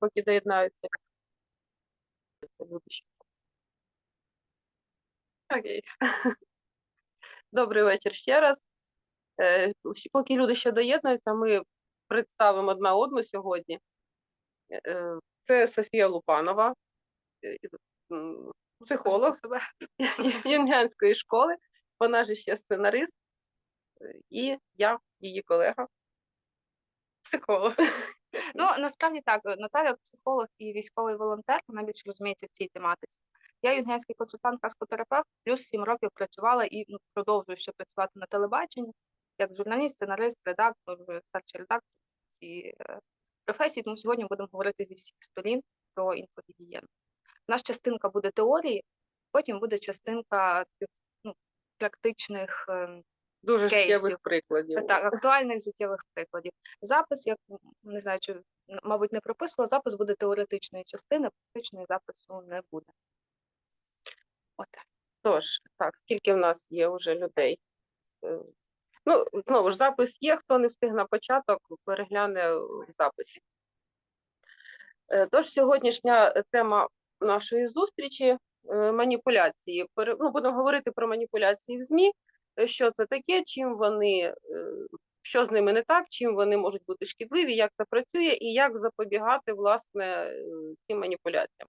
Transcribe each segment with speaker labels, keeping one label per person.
Speaker 1: поки доєднаються. Окей. Добрий вечір ще раз. Е, Поки люди ще доєднуються, ми представимо одна одну сьогодні. Е, Це Софія Лупанова, е, психолог Юнгянської школи, вона ж ще сценарист, е, і я, її колега, психолог.
Speaker 2: Ну насправді так, е, Наталя психолог і військовий волонтер, вона більше розуміється в цій тематиці. Я юнгенський консультант каскотерапевт, плюс сім років працювала і ну, продовжую ще працювати на телебаченні, як журналіст, сценарист, редактор, е, старший редактор ці е, професії. Тому сьогодні будемо говорити зі всіх сторін про інфогігієну. У нас частинка буде теорії, потім буде частинка ну, практичних.
Speaker 1: Дуже життєвих прикладів.
Speaker 2: так, актуальних життєвих прикладів. Запис, як не знаю, чи мабуть не прописувала, запис буде теоретичної частини, практичної запису не буде. От.
Speaker 1: Тож, так, скільки в нас є вже людей? Е, Ну, знову ж, запис є, хто не встиг на початок, перегляне в записі. Е, Тож, сьогоднішня тема нашої зустрічі е, маніпуляції. Ну, будемо говорити про маніпуляції в ЗМІ, е, що це таке, чим вони, е, що з ними не так, чим вони можуть бути шкідливі, як це працює і як запобігати власне е, цим маніпуляціям.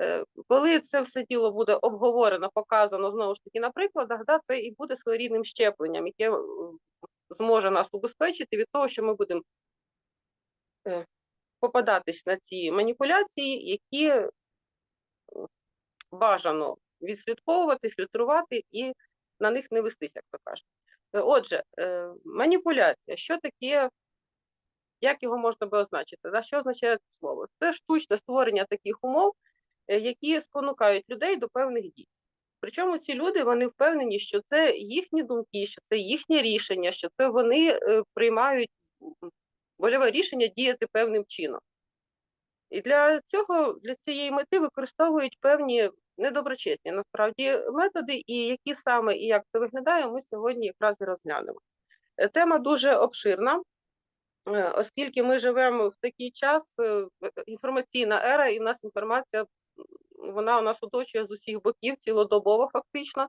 Speaker 1: Е, Коли це все діло буде обговорено, показано знову ж таки на прикладах, да, це і буде своєрідним щепленням, яке зможе нас убезпечити від того, що ми будемо попадатись на ці маніпуляції, які бажано відслідковувати, фільтрувати і на них не вестись, як то кажуть. Е, Отже, е, маніпуляція, що таке, як його можна би означити? Що означає це слово? Це штучне створення таких умов, е, які спонукають людей до певних дій. Причому ці люди вони впевнені, що це їхні думки, що це їхнє рішення, що це вони приймають вольове рішення діяти певним чином. І для цього, для цієї мети використовують певні недоброчесні насправді методи, і які саме і як це виглядає, ми сьогодні якраз і розглянемо. Е, Тема дуже обширна, е, оскільки ми живемо в такий час, е, інформаційна ера, і в нас інформація вона у нас оточує з усіх боків цілодобово, фактично.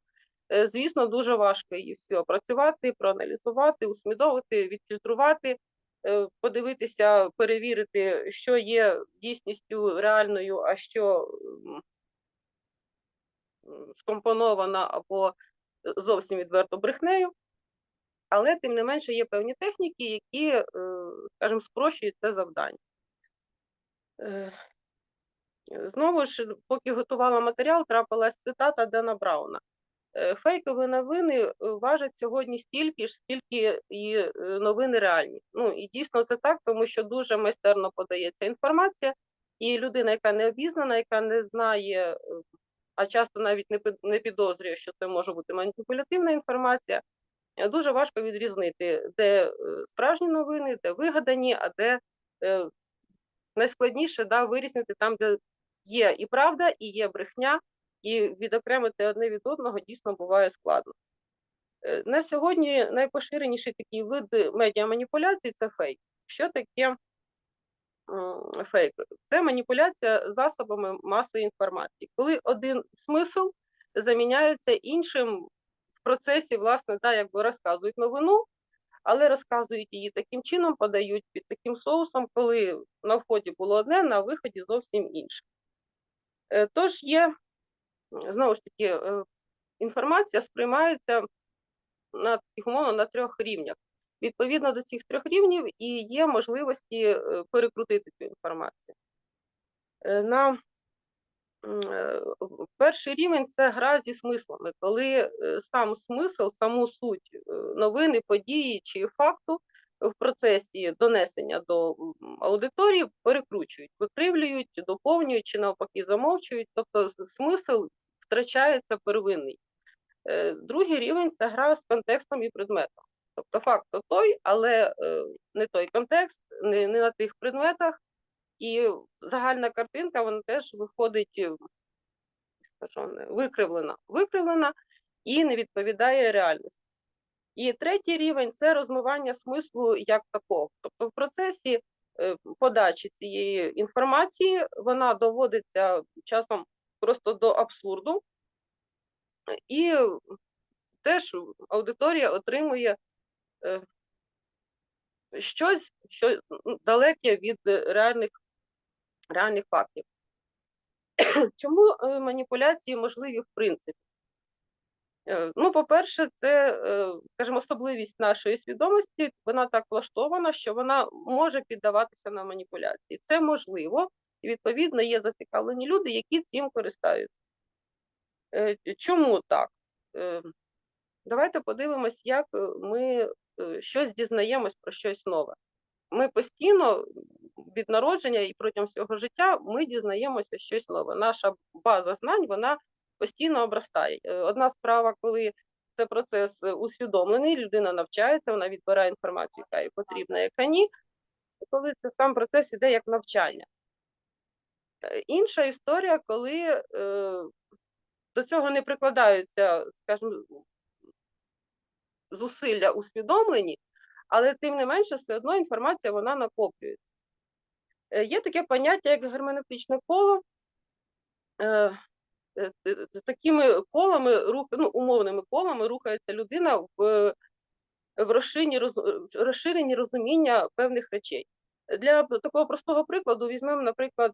Speaker 1: Звісно, дуже важко її всю опрацювати, проаналізувати, усвідомити, відфільтрувати, подивитися, перевірити, що є дійсністю реальною, а що м, м, або е, зовсім відверто брехнею. Але тим не менше є певні техніки, які, е, скажімо, спрощують це завдання. Е, Знову ж, поки готувала матеріал, трапилась цитата Дена Брауна. Е, Фейкові новини е, важать сьогодні стільки ж, скільки і е, новини реальні. Ну і дійсно це так, тому що дуже майстерно подається інформація, і людина, яка не обізнана, яка не знає, е, а часто навіть не під- не підозрює, що це може бути маніпулятивна інформація, е, дуже важко відрізнити, де е, справжні новини, де вигадані, а де е, найскладніше да, вирізнити там, де є і правда, і є брехня, і відокремити одне від одного дійсно буває складно. На сьогодні найпоширеніший такий вид медіаманіпуляцій це фейк. Що таке м. Це маніпуляція засобами масової інформації, коли один смисл заміняється іншим в процесі, власне, да, якби розказують новину, але розказують її таким чином, подають під таким соусом, коли на вході було одне, на виході зовсім інше. Е, Тож є, знову ж таки, е, інформація сприймається на умовно на трьох рівнях. Відповідно до цих трьох рівнів і є можливості е, перекрутити цю інформацію. Е, На е, перший рівень це гра зі смислами, коли сам смисл, саму суть новини, події чи факту в процесі донесення до аудиторії перекручують, викривлюють, доповнюють чи навпаки замовчують. Тобто смисл втрачається первинний. Другий рівень це гра з контекстом і предметом. Тобто факт то той, але е, не той контекст, не, не на тих предметах. І загальна картинка вона теж виходить е, не, викривлена, викривлена і не відповідає реальності. І третій рівень це розмивання смислу як такого. Тобто в процесі е, подачі цієї інформації, вона доводиться часом просто до абсурду, і теж аудиторія отримує щось, що далеке від реальних, реальних фактів. Чому е, маніпуляції можливі в принципі? Е, Ну, по-перше, це, е, скажімо, особливість нашої свідомості, вона так влаштована, що вона може піддаватися на маніпуляції. Це можливо, і відповідно є зацікавлені люди, які цим користаються. Е, Чому так? Е, Давайте подивимось, як е, ми е, щось дізнаємось про щось нове. Ми постійно від народження і протягом всього життя ми дізнаємося щось нове. Наша база знань вона постійно обростає. Е, Одна справа, коли це процес е, усвідомлений, людина навчається, вона відбирає інформацію, яка їй потрібна, яка ні. Коли це сам процес іде як навчання. Е, Інша історія, коли е, до цього не прикладаються, скажімо, зусилля усвідомлені, але тим не менше, все одно інформація вона накоплюється. Е, Є таке поняття, як герменевтичне коло. Е, е, Такими колами, ну, умовними колами рухається людина в, в розширенні, розуміння певних речей. Для такого простого прикладу візьмемо, наприклад,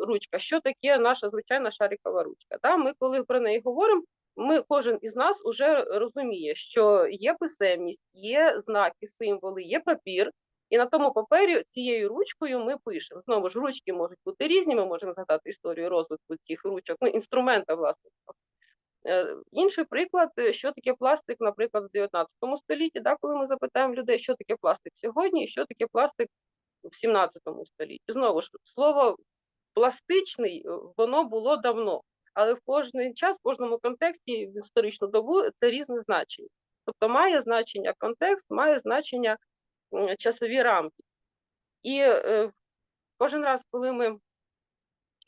Speaker 1: ручка. Що таке наша звичайна шарикова ручка? Да? Ми, коли про неї говоримо, ми кожен із нас уже розуміє, що є писемність, є знаки, символи, є папір, і на тому папері цією ручкою ми пишемо. Знову ж ручки можуть бути різні. Ми можемо згадати історію розвитку цих ручок, ну інструмента власне. Е, Інший приклад, е, що таке пластик, наприклад, в 19 столітті, да, коли ми запитаємо людей, що таке пластик сьогодні, і що таке пластик в 17 столітті. Знову ж слово пластичний, е, воно було давно, але в кожний час, в кожному контексті в історичну добу це різне значення. Тобто має значення контекст, має значення часові рамки. І е, кожен раз, коли ми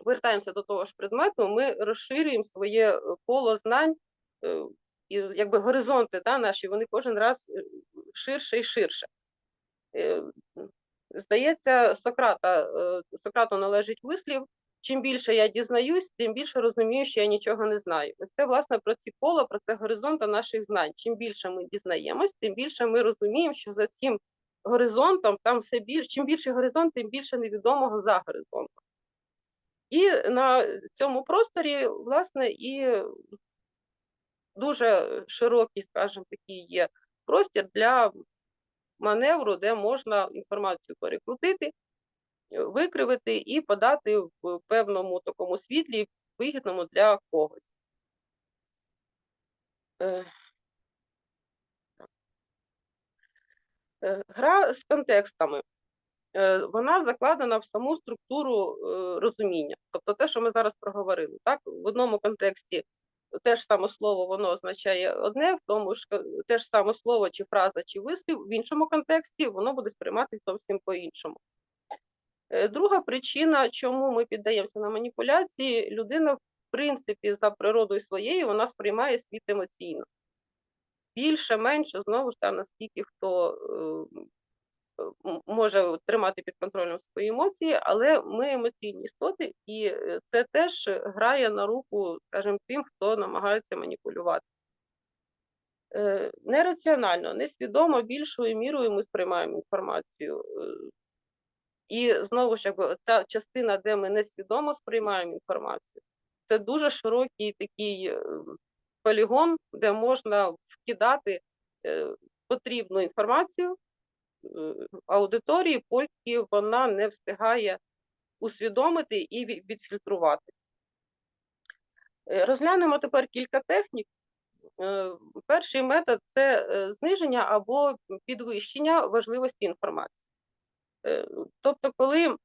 Speaker 1: вертаємося до того ж предмету, ми розширюємо своє е, коло знань, е, і якби горизонти да, наші, вони кожен раз ширше і ширше. Здається, Сократа, Сократу належить вислів. Чим більше я дізнаюсь, тим більше розумію, що я нічого не знаю. Ось це власне про ці кола, про це горизонти наших знань. Чим більше ми дізнаємось, тим більше ми розуміємо, що за цим горизонтом там все більше, чим більший горизонт, тим більше невідомого за горизонтом. І на цьому просторі, власне, і дуже широкий, скажімо, такий є простір для маневру, де можна інформацію перекрутити, викривити і подати в певному такому світлі, вигідному для когось. Е. Е, Гра з контекстами. Е, Вона закладена в саму структуру розуміння. Тобто те, що ми зараз проговорили. Так? В одному контексті те ж саме слово воно означає одне, в тому ж те ж саме слово, чи фраза, чи вислів, в іншому контексті воно буде сприйматися зовсім по-іншому. Е, Друга причина, чому ми піддаємося на маніпуляції, людина, в принципі, за природою своєю, вона сприймає світ емоційно. Більше, менше, знову ж там, наскільки хто е, може тримати під контролем свої емоції, але ми емоційні істоти, і е, це теж грає на руку, скажімо, тим, хто намагається маніпулювати. Нераціонально, несвідомо більшою мірою ми сприймаємо інформацію. І знову ж якби ця частина, де ми несвідомо сприймаємо інформацію, це дуже широкий такий е, полігон, де можна вкидати е, потрібну інформацію е, аудиторії, поки вона не встигає усвідомити і відфільтрувати. Розглянемо тепер кілька технік. Перший метод це зниження або підвищення важливості інформації. Е, Тобто, коли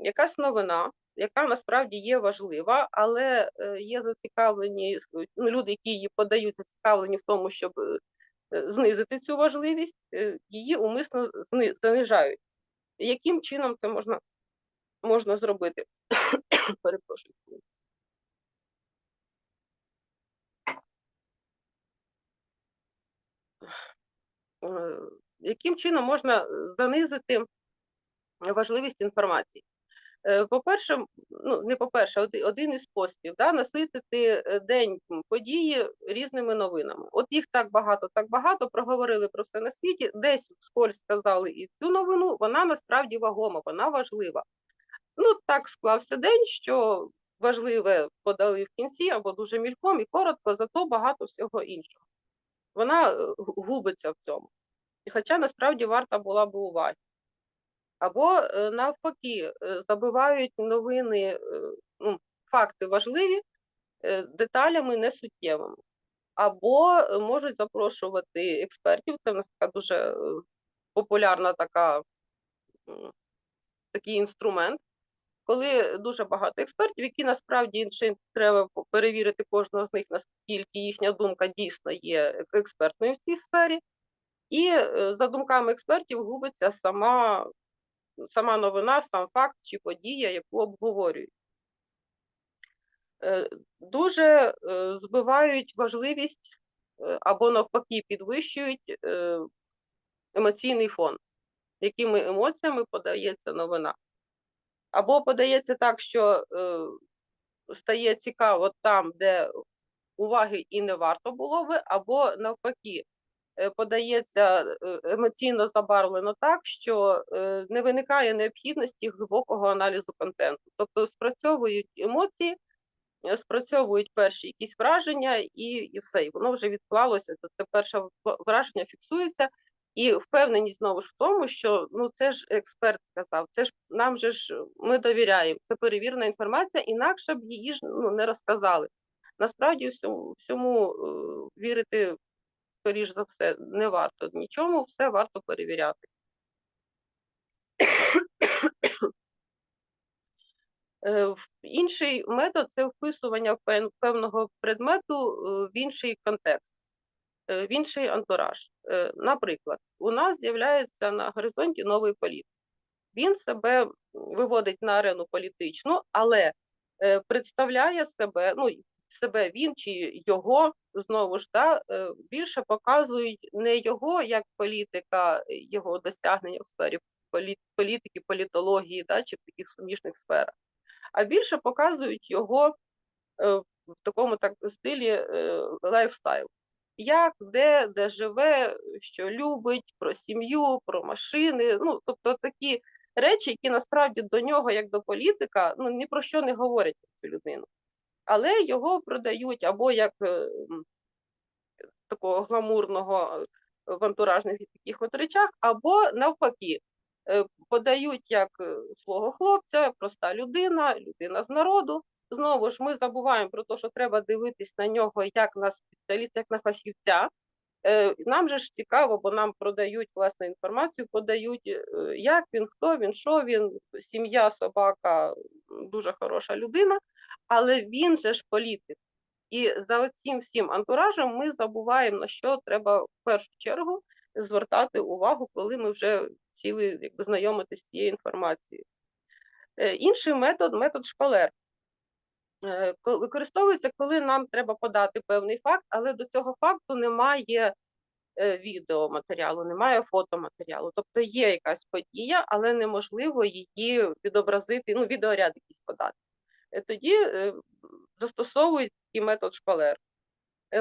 Speaker 1: якась новина, яка насправді є важлива, але е, є зацікавлені ну, люди, які її подають, зацікавлені в тому, щоб е, знизити цю важливість, її умисно зни- занижають. Яким чином це можна, можна зробити? Перепрошую. Яким чином можна занизити важливість інформації. Е, По-перше, ну не по-перше, один із способів да, наситити е, день події різними новинами. От їх так багато, так багато, проговорили про все на світі, десь вскользь сказали і цю новину, вона насправді вагома, вона важлива. Ну, так склався день, що важливе подали в кінці або дуже мільком і коротко, зато багато всього іншого. Вона е, губиться в цьому. І хоча насправді варта була би уваги. Або е, навпаки, е, забивають новини, е, ну, факти важливі деталями несуттєвими. Або можуть запрошувати експертів. Це в нас така дуже популярна така, такий інструмент, коли дуже багато експертів, які насправді ще треба перевірити кожного з них, наскільки їхня думка дійсно є експертною в цій сфері. І за думками експертів губиться сама сама новина, сам факт чи подія, яку обговорюють. Е, Дуже е, збивають важливість е, або навпаки підвищують емоційний фон, якими емоціями подається новина. Або подається так, що стає цікаво там, де уваги і не варто було би, або навпаки, подається е, емоційно забарвлено так, що е, не виникає необхідності глибокого аналізу контенту. Тобто спрацьовують емоції, е, спрацьовують перші якісь враження, і, і все. І воно вже відклалося. То це перше враження фіксується. І впевненість знову ж в тому, що ну це ж експерт сказав, це ж нам же ж ми довіряємо. Це перевірена інформація, інакше б її ж ну, не розказали. Насправді всьому, всьому е, вірити, скоріш за все, не варто нічому, все варто перевіряти. Е, Інший метод це вписування певного предмету е, в інший контекст, е, в інший антураж. Наприклад, у нас з'являється на горизонті новий політик. Він себе виводить на арену політичну, але представляє себе, ну себе він чи його знову ж да, е, більше показують не його як політика, його досягнення в сфері полі- політики, політології, да, чи в таких суміжних сферах, а більше показують його е, в такому так стилі е, лайфстайл. Як, де, де живе, що любить, про сім'ю, про машини. Ну, тобто такі речі, які насправді до нього, як до політика, ну ні про що не говорять цю людину. Але його продають або як е, такого гламурного е, в антуражних таких от речах, або навпаки, е, подають як свого хлопця, проста людина, людина з народу. Знову ж ми забуваємо про те, що треба дивитись на нього як на спеціаліста, як на фахівця. Е, Нам же ж цікаво, бо нам продають власне інформацію, подають, е, як він, хто він, що він, сім'я, собака, дуже хороша людина, але він же ж політик. І за цим всім антуражем ми забуваємо, на що треба в першу чергу звертати увагу, коли ми вже сіли знайомитися з цією інформацією. Е, Інший метод метод шпалер. Е, ко- Використовується, коли нам треба подати певний факт, але до цього факту немає е, відеоматеріалу, немає фотоматеріалу. Тобто є якась подія, але неможливо її відобразити, ну, відеоряд якийсь подати. Е, Тоді застосовують такий метод шпалер.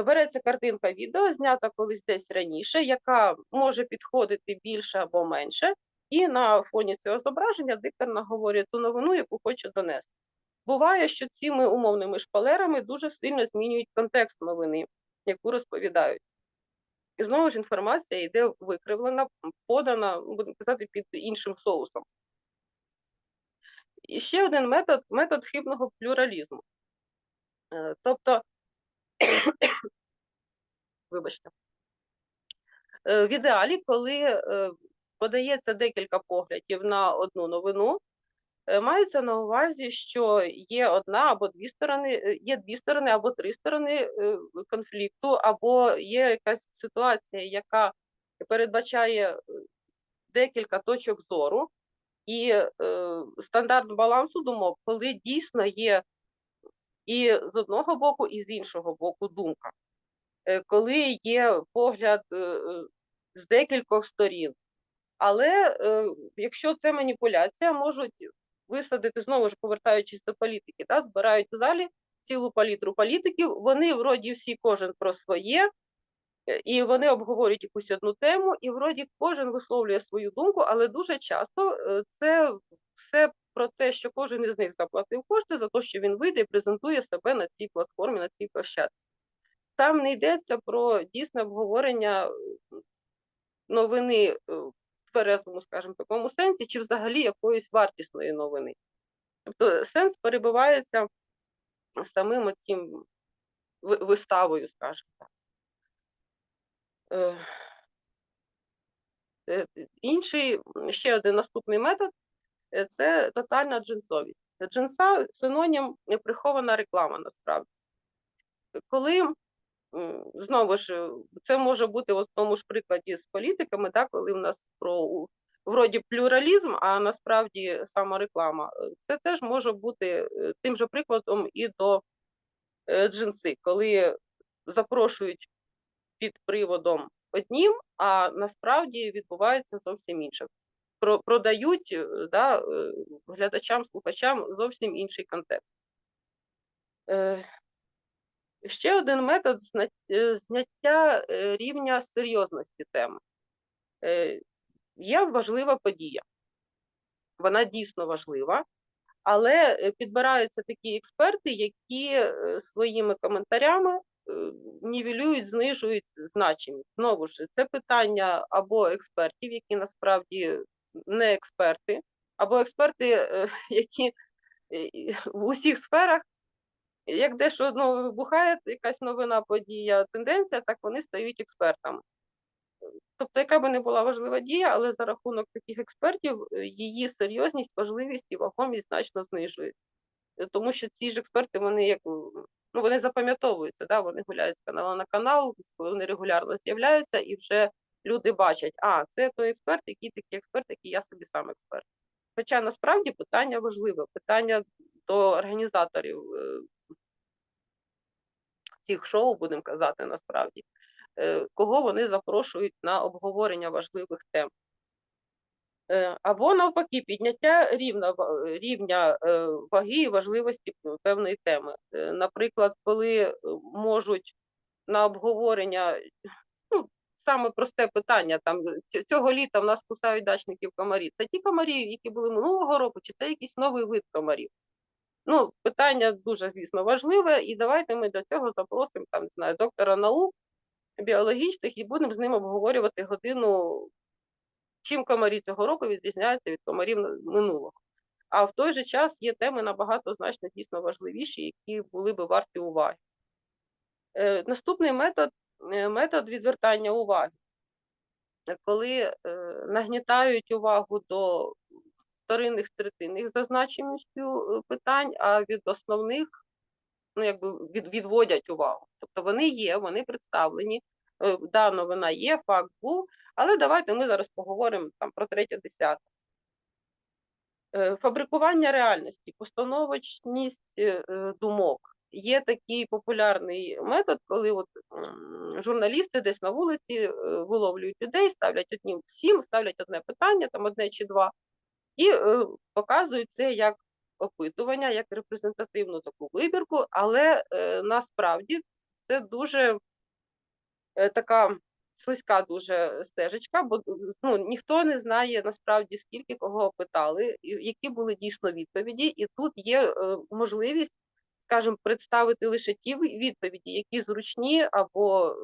Speaker 1: Береться картинка відео, знята колись десь раніше, яка може підходити більше або менше, і на фоні цього зображення диктор наговорює ту новину, яку хоче донести. Буває, що цими умовними шпалерами дуже сильно змінюють контекст новини, яку розповідають. І знову ж інформація йде викривлена, подана, будемо казати, під іншим соусом. І ще один метод метод хибного плюралізму. Е, Тобто, вибачте, Е, в ідеалі, коли е, подається декілька поглядів на одну новину, мається на увазі, що є одна або дві сторони, е, є дві сторони або три сторони е, конфлікту, або є якась ситуація, яка передбачає е, декілька точок зору, і е, стандарт балансу думок, коли дійсно є і з одного боку, і з іншого боку думка. Е, Коли є погляд е, е, з декількох сторін, Але е, якщо це маніпуляція, можуть висадити знову ж повертаючись до політики, да, збирають в залі цілу палітру політиків. Вони вроді всі кожен про своє, е, і вони обговорюють якусь одну тему, і вроді кожен висловлює свою думку, але дуже часто е, це все про те, що кожен із них заплатив кошти за те, що він вийде і презентує себе на цій платформі, на цій площадці. Там не йдеться про дійсне обговорення новини е, тверезому, скажімо, такому сенсі, чи взагалі якоїсь вартісної новини. Тобто сенс перебувається самим оцім виставою, скажімо так. Е, е, Інший, ще один наступний метод е, це тотальна джинсовість. Джинса синонім прихована реклама насправді. Коли знову ж це може бути в тому ж прикладі з політиками, да, коли в нас про вроді плюралізм, а насправді сама реклама. Це теж може бути е, тим же прикладом і до е, джинси, коли запрошують під приводом однім, а насправді відбувається зовсім інше. Про- Продають е, да, глядачам, слухачам зовсім інший контекст. Ще один метод е, зняття е, рівня серйозності теми. Е, Є важлива подія. Вона дійсно важлива, але підбираються такі експерти, які своїми коментарями нівелюють, знижують значимість. Знову ж, це питання або експертів, які насправді не експерти, або експерти, які в усіх сферах як дещо одного вибухає якась новина, подія, тенденція, так вони стають експертами. Тобто, яка би не була важлива дія, але за рахунок таких експертів е, її серйозність, важливість і вагомість значно знижують. Е, Тому що ці ж експерти, вони як ну вони запам'ятовуються, да? вони гуляють з каналу на канал, вони регулярно з'являються, і вже люди бачать, а це той експерт, який такий експерт, який я собі сам експерт. Хоча насправді питання важливе, питання до організаторів е, цих шоу, будемо казати, насправді, е, кого вони запрошують на обговорення важливих тем. Е, Або навпаки, підняття рівня, рівня е, ваги і важливості певної теми. Е, Наприклад, коли е, можуть на обговорення, ну, саме просте питання, там цього літа в нас кусають дачників комарі. Це ті комарі, які були минулого року, чи це якийсь новий вид комарів? Ну, питання дуже, звісно, важливе, і давайте ми до цього запросимо там, не знаю, доктора наук, біологічних, і будемо з ним обговорювати годину, чим комарі цього року відрізняються від комарів минулого. А в той же час є теми набагато значно дійсно важливіші, які були би варті уваги. Е, Наступний метод е, метод відвертання уваги. Коли е, нагнітають увагу до вторинних третинних за значимістю е, питань, а від основних ну, якби від, відводять увагу. Тобто вони є, вони представлені, е, да, новина є, факт був, але давайте ми зараз поговоримо там про третє десяте. Е, Фабрикування реальності, постановочність думок. Є такий популярний метод, коли от, журналісти десь на вулиці виловлюють людей, ставлять одним всім, ставлять одне питання, там одне чи два, і е, показують це як опитування, як репрезентативну таку вибірку, але е, насправді це дуже е, така слизька дуже стежечка, бо ну, ніхто не знає насправді скільки кого опитали, які були дійсно відповіді, і тут є можливість, скажімо, представити лише ті відповіді, які зручні або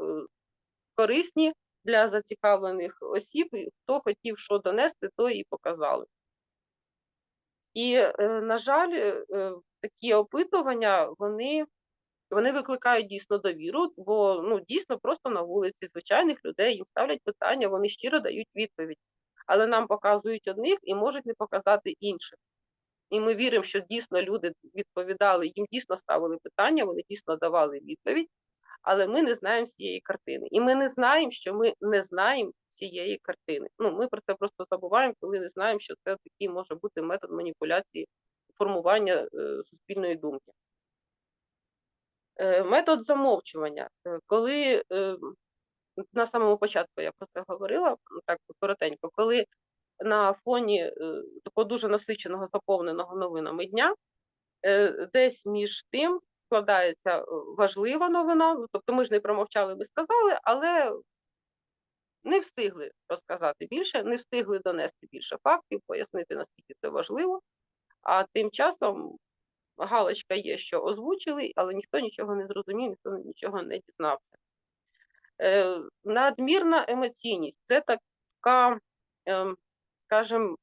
Speaker 1: корисні для зацікавлених осіб, хто хотів що донести, то і показали. І, е, на жаль, е, е, такі опитування вони, вони викликають дійсно довіру, бо ну дійсно просто на вулиці звичайних людей їм ставлять питання, вони щиро дають відповідь. Але нам показують одних і можуть не показати інших. І ми віримо, що дійсно люди відповідали, їм дійсно ставили питання, вони дійсно давали відповідь, але ми не знаємо всієї картини. І ми не знаємо, що ми не знаємо всієї картини. Ну, ми про це просто забуваємо, коли не знаємо, що це такий може бути метод маніпуляції формування е, суспільної думки. Е, метод замовчування. Е, коли е, на самому початку я про це говорила, так коротенько, коли на фоні е, такого дуже насиченого, заповненого новинами дня. Е, Десь між тим складається е, важлива новина. Тобто ми ж не промовчали, ми сказали, але не встигли розказати більше, не встигли донести більше фактів, пояснити, наскільки це важливо. А тим часом галочка є, що озвучили, але ніхто нічого не зрозумів, ніхто нічого не дізнався. Е, надмірна емоційність це така, ем, скажімо,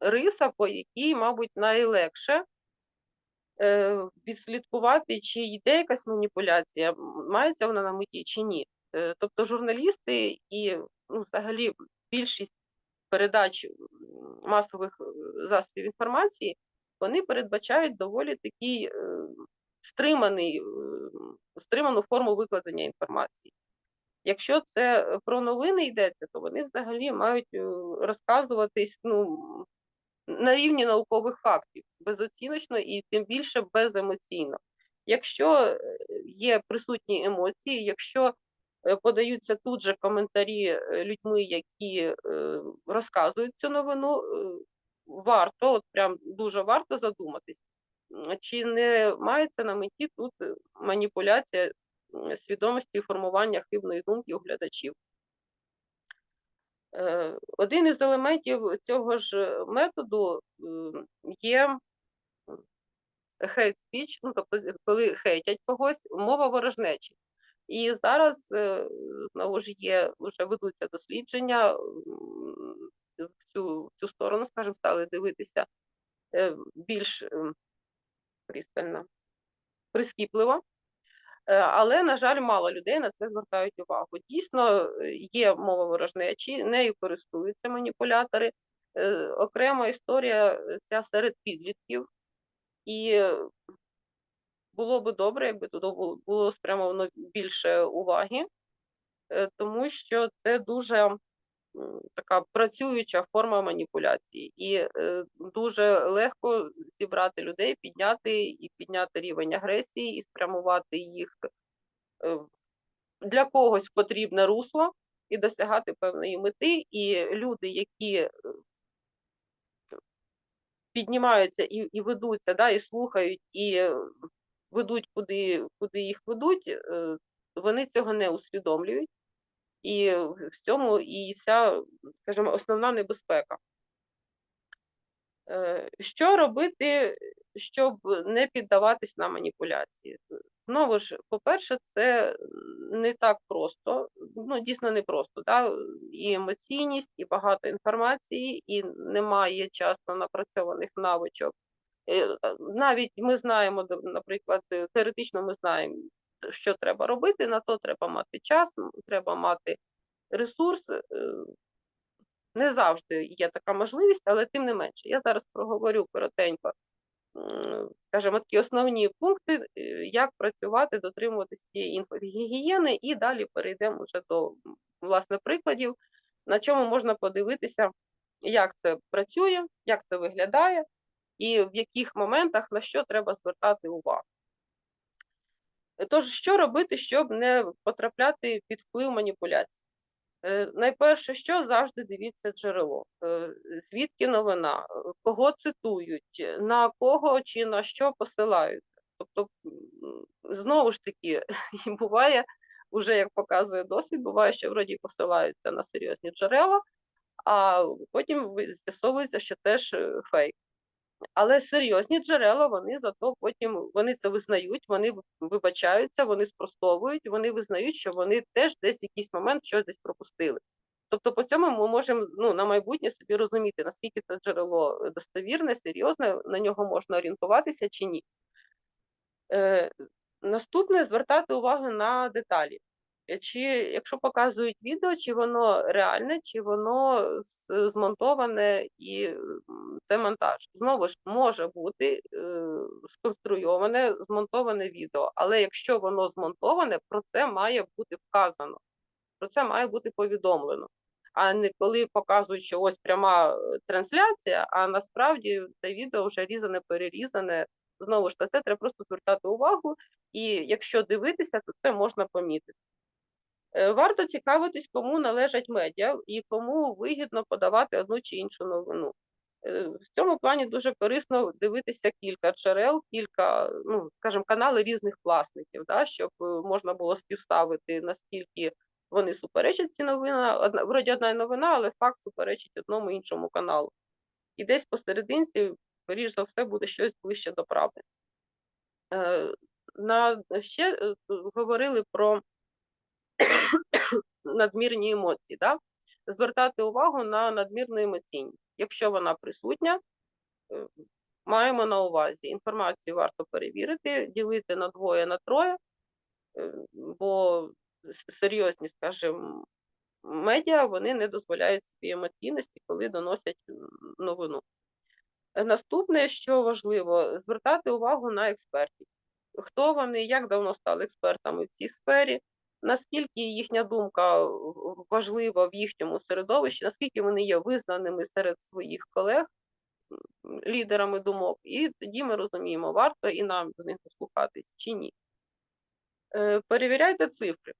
Speaker 1: риса, по якій, мабуть, найлегше е, відслідкувати, чи йде якась маніпуляція, мається вона на меті чи ні. Е, Тобто журналісти і ну, взагалі більшість передач масових е, засобів інформації вони передбачають доволі такий е, стриманий, е, стриману форму викладення інформації. Якщо це е, про новини йдеться, то вони взагалі мають е, розказуватись ну, на рівні наукових фактів, безоціночно і тим більше беземоційно. Якщо е, є присутні емоції, якщо е, подаються тут же коментарі е, людьми, які розказують цю новину, варто, от прям дуже варто задуматись, чи не мається на меті тут маніпуляція свідомості і формування хибної думки у глядачів. Е, Один із елементів цього ж методу є хейт спіч, ну тобто, е, коли хейтять когось, мова ворожнечі. І зараз е, знову ж є, вже ведуться дослідження в цю, в цю сторону, скажімо, стали дивитися е, більш ем, пристально, прискіпливо. Е, Але, на жаль, мало людей на це звертають увагу. Дійсно, е, є мова ворожнечі, нею користуються маніпулятори. Е, Окрема історія ця серед підлітків. І було би добре, якби туди було спрямовано більше уваги, тому що це дуже така працююча форма маніпуляції, і е, дуже легко зібрати людей, підняти і підняти рівень агресії і спрямувати їх е, для когось потрібне русло і досягати певної мети. І люди, які е, піднімаються і, і ведуться, да, і слухають, і ведуть, куди, куди їх ведуть, вони цього не усвідомлюють. І в цьому і вся, скажімо, основна небезпека. Е, Що робити, щоб не піддаватись на маніпуляції? Знову ж, по-перше, це не так просто, ну дійсно не просто. Да? І емоційність, і багато інформації, і немає часто напрацьованих навичок. Е, Навіть ми знаємо, наприклад, теоретично ми знаємо, що треба робити, на то треба мати час, треба мати ресурс. е, Не завжди є така можливість, але тим не менше. Я зараз проговорю коротенько, скажімо, такі основні пункти, е, як працювати, дотримуватися цієї інфогігієни, і далі перейдемо вже до власне прикладів, на чому можна подивитися, як це працює, як це виглядає, і в яких моментах на що треба звертати увагу. Тож, що робити, щоб не потрапляти під вплив маніпуляцій? Е, Найперше, що завжди дивіться джерело, Е, звідки новина, е, кого цитують, на кого чи на що посилаються. Тобто, знову ж таки, буває, уже як показує досвід, буває, що вроді посилаються на серйозні джерела, а потім з'ясовується, що теж фейк. Але серйозні джерела, вони зато потім вони це визнають, вони вибачаються, вони спростовують, вони визнають, що вони теж десь в якийсь момент щось десь пропустили. Тобто по цьому ми можемо ну, на майбутнє собі розуміти, наскільки це джерело е, достовірне, серйозне, на нього можна орієнтуватися чи ні. Е, наступне звертати увагу на деталі. Чи якщо показують відео, чи воно реальне, чи воно змонтоване і це монтаж. Знову ж може бути е, сконструйоване, змонтоване відео, але якщо воно змонтоване, про це має бути вказано, про це має бути повідомлено. А не коли показують, що ось пряма е, трансляція, а насправді це відео вже різане, перерізане. Знову ж на це треба просто звертати увагу, і якщо дивитися, то це можна помітити. Е, Варто цікавитись, кому належать медіа і кому вигідно подавати одну чи іншу новину. Е, В цьому плані дуже корисно дивитися кілька джерел, кілька, ну скажімо, канали різних власників, да, щоб е, можна було співставити, наскільки вони суперечать ці новини. Одна, вроді одна новина, але факт суперечить одному іншому каналу. І десь посерединці, скоріш за все, буде щось ближче до правди. На, ще говорили про надмірні емоції. Да? Звертати увагу на надмірну емоційність. Якщо вона присутня, е, маємо на увазі. Інформацію варто перевірити, ділити на двоє, на троє, е, бо серйозні, скажімо, медіа вони не дозволяють собі емоційності, коли доносять новину. Е, Наступне, що важливо, звертати увагу на експертів. Хто вони, як давно стали експертами в цій сфері, наскільки їхня думка в- важлива в їхньому середовищі, наскільки вони є визнаними серед своїх колег, лідерами думок, і тоді ми розуміємо, варто і нам до них дослухатись чи ні. Е, Перевіряйте цифри.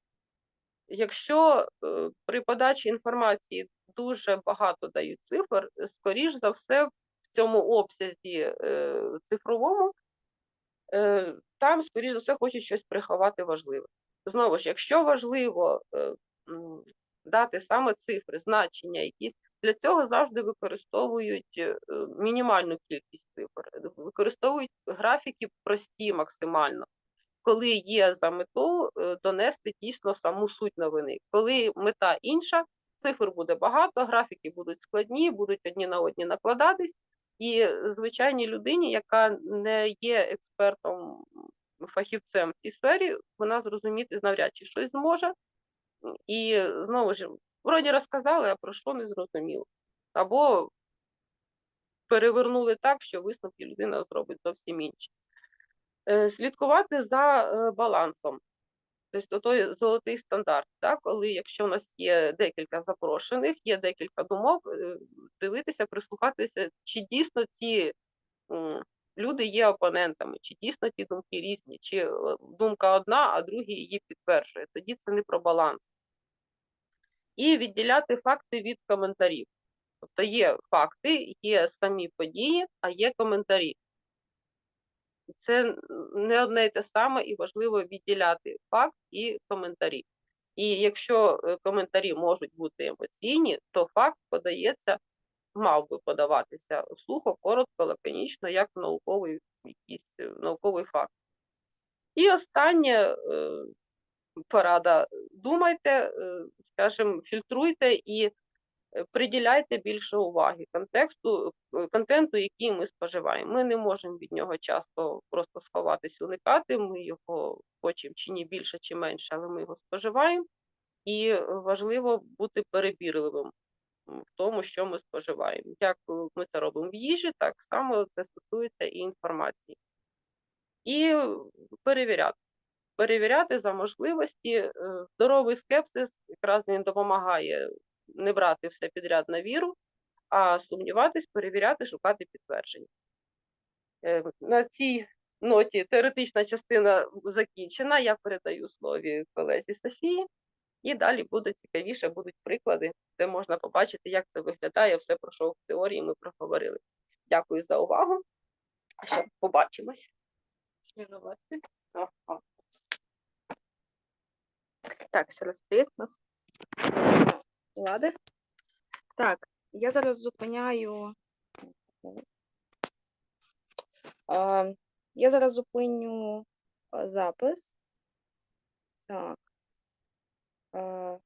Speaker 1: Якщо е, при подачі інформації дуже багато дають цифр, е, скоріш за все, в цьому обсязі е, цифровому, е, там, скоріш за все, хочуть щось приховати важливе. Знову ж, якщо важливо е, дати саме цифри, значення якісь, для цього завжди використовують е, мінімальну кількість цифр, використовують графіки прості максимально. Коли є за мету е, донести дійсно саму суть новини. Коли мета інша, цифр буде багато, графіки будуть складні, будуть одні на одні накладатись, і звичайній людині, яка не є експертом, фахівцем в цій сфері, вона зрозуміти навряд чи щось зможе. І знову ж, вроді розказали, а про що не зрозуміло. Або перевернули так, що висновки людина зробить зовсім інші. Е, Слідкувати за е, балансом. Тобто той золотий стандарт, так? коли якщо у нас є декілька запрошених, є декілька думок, е, дивитися, прислухатися, чи дійсно ці люди є опонентами, чи дійсно ті думки різні, чи е, думка одна, а другий її підтверджує. Тоді це не про баланс. І відділяти факти від коментарів. Тобто є факти, є самі події, а є коментарі. Це не одне й те саме, і важливо відділяти факт і коментарі. І якщо е, коментарі можуть бути емоційні, то факт подається, мав би подаватися сухо, коротко, лаконічно, як науковий якийсь е, науковий факт. І останнє е, порада: думайте, е, скажімо, фільтруйте і приділяйте більше уваги контексту, контенту, який ми споживаємо. Ми не можемо від нього часто просто сховатись, уникати. Ми його хочемо чи ні більше, чи менше, але ми його споживаємо. І важливо бути перебірливим в тому, що ми споживаємо. Як е, ми це робимо в їжі, так само це стосується і інформації. І е, перевіряти. Перевіряти за можливості. Е, Здоровий скепсис якраз він допомагає не брати все підряд на віру, а сумніватись, перевіряти, шукати підтвердження. На цій ноті теоретична частина закінчена. Я передаю слові колезі Софії, і далі буде цікавіше, будуть приклади, де можна побачити, як це виглядає. Все про що в теорії ми проговорили. Дякую за увагу. Ще побачимось.
Speaker 2: Так, ще раз привіт нас. Влади. Так, я зараз зупиняю. Я зараз зупиню запис 嗯